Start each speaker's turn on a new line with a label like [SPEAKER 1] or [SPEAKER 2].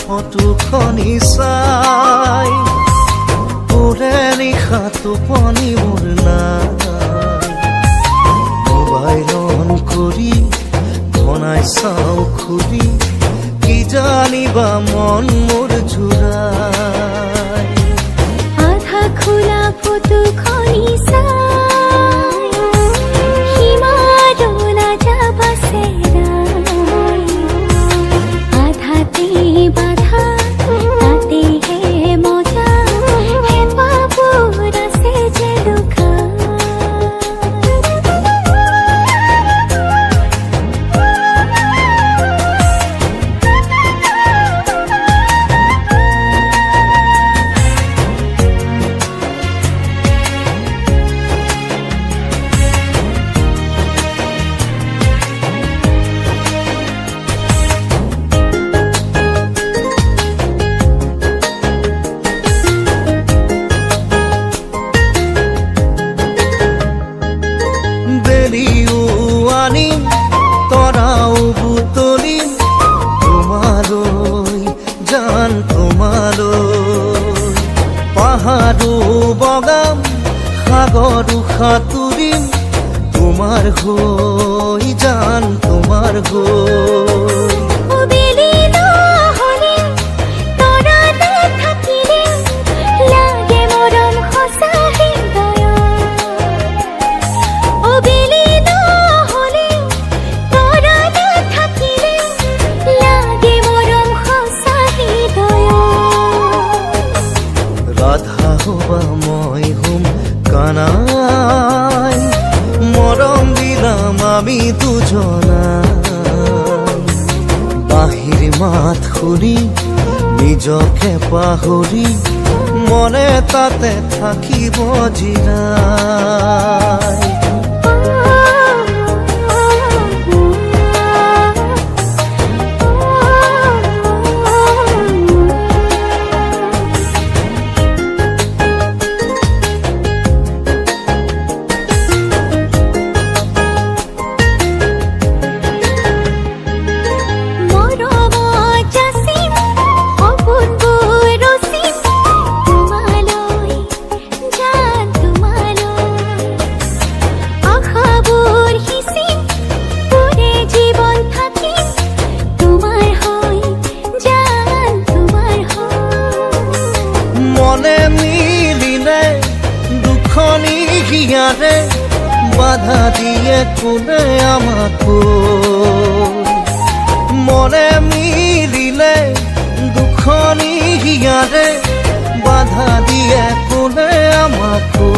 [SPEAKER 1] ফটোখনি চাই। ওৰে নিশা টোপনি মোৰ নাই। মোবাইল অন কৰি বনাই চাওঁ খুৰি কি জানিবা মন মোৰ জোৰাই বেলিও আনিম তরাও বুটলিম তোমারই জান তোমালৈ পাহাৰো বগাম সাগৰো সাঁতুৰিম তোমাৰ হৈ জান তোমাৰ হৈ আমি বাহির মাত শুনি নিজকে পাহৰি মনে তাতে থাকিব জিৰাই দুখনি হিয়ারে বাধা দিয়ে কোনে আমাকো মনে মিলিলে দুখনি হিয়ারে বাধা দিয়ে কোনে আমাকো